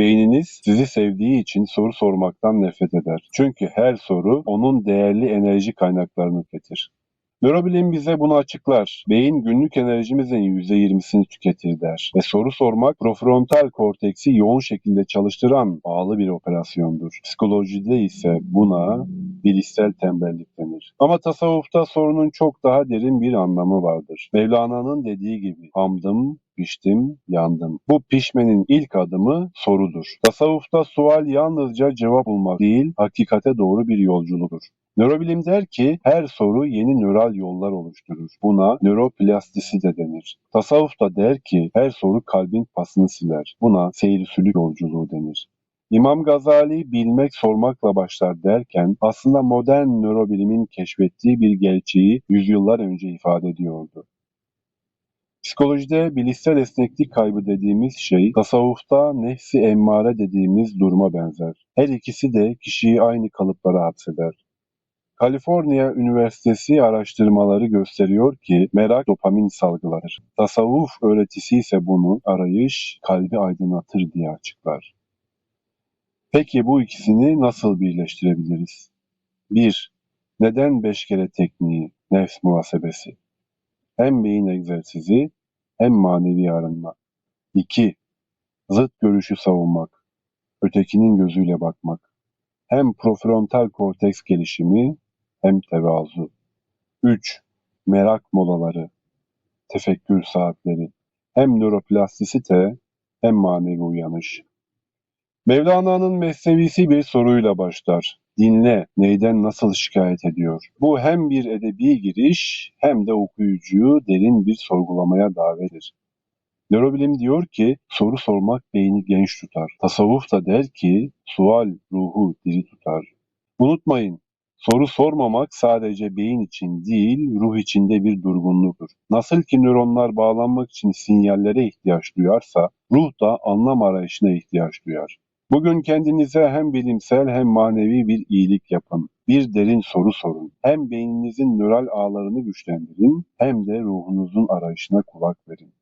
Beyniniz sizi sevdiği için soru sormaktan nefret eder. Çünkü her soru onun değerli enerji kaynaklarını tüketir. Nörobilim bize bunu açıklar. Beyin günlük enerjimizin %20'sini tüketir der. Ve soru sormak prefrontal korteksi yoğun şekilde çalıştıran bağlı bir operasyondur. Psikolojide ise buna bilişsel tembellik denir. Ama tasavvufta sorunun çok daha derin bir anlamı vardır. Mevlana'nın dediği gibi hamdım, piştim, yandım. Bu pişmenin ilk adımı sorudur. Tasavvufta sual yalnızca cevap bulmak değil, hakikate doğru bir yolculuktur. Nörobilim der ki her soru yeni nöral yollar oluşturur. Buna nöroplastisi de denir. Tasavvuf da der ki her soru kalbin pasını siler. Buna seyir yolculuğu denir. İmam Gazali bilmek sormakla başlar derken aslında modern nörobilimin keşfettiği bir gerçeği yüzyıllar önce ifade ediyordu. Psikolojide bilişsel esneklik kaybı dediğimiz şey, tasavvufta nefsi emmare dediğimiz duruma benzer. Her ikisi de kişiyi aynı kalıplara hapseder. Kaliforniya Üniversitesi araştırmaları gösteriyor ki merak dopamin salgılar. Tasavvuf öğretisi ise bunu arayış kalbi aydınlatır diye açıklar. Peki bu ikisini nasıl birleştirebiliriz? 1. Neden beş kere tekniği, nefs muhasebesi? Hem beyin egzersizi hem manevi arınma. 2. Zıt görüşü savunmak, ötekinin gözüyle bakmak. Hem prefrontal korteks gelişimi hem tevazu. 3. Merak molaları, tefekkür saatleri. Hem nöroplastisite hem manevi uyanış. Mevlana'nın mesnevisi bir soruyla başlar. Dinle, neyden nasıl şikayet ediyor? Bu hem bir edebi giriş hem de okuyucuyu derin bir sorgulamaya davettir. Nörobilim diyor ki soru sormak beyni genç tutar. Tasavvuf da der ki sual ruhu diri tutar. Unutmayın Soru sormamak sadece beyin için değil, ruh içinde bir durgunluktur. Nasıl ki nöronlar bağlanmak için sinyallere ihtiyaç duyarsa, ruh da anlam arayışına ihtiyaç duyar. Bugün kendinize hem bilimsel hem manevi bir iyilik yapın. Bir derin soru sorun. Hem beyninizin nöral ağlarını güçlendirin hem de ruhunuzun arayışına kulak verin.